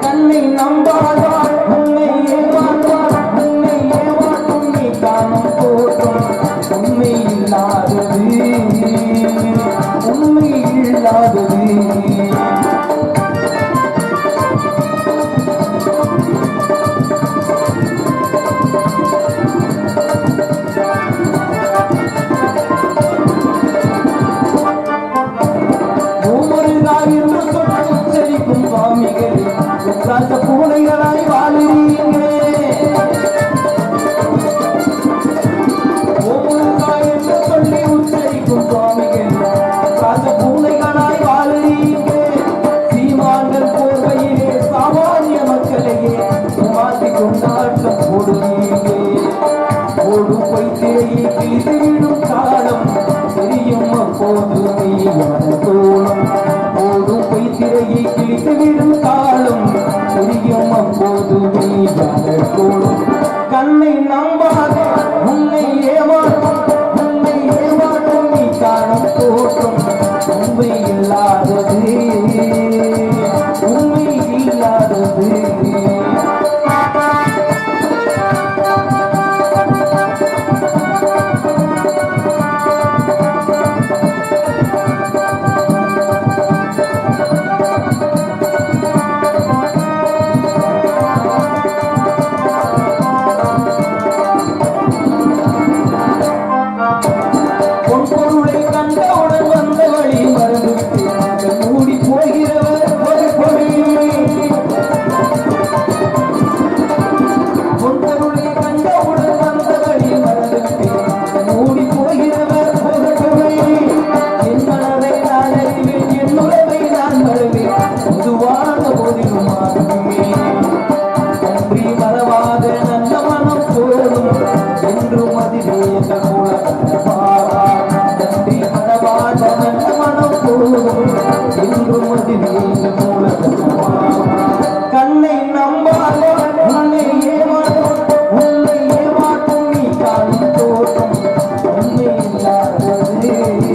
தன்னை நம்பாதார் உன்னை ஏமாற்றார் உன்னை ஏமாற்றும் நீ தானும் போற்றும் உண்மை இல்லாதது. உண்மை இல்லாதது. சுற்றாத்த பூனைகளாய் வாழுகிறீர்களே ஓடும் வைத்தேயே கிழித்துவிடும் காலம் தெரியும் அப்போது நீ எனக்கோ ಯಾವುದು ಬೀಜ ಕಣ್ಣಿ ನಂಬದ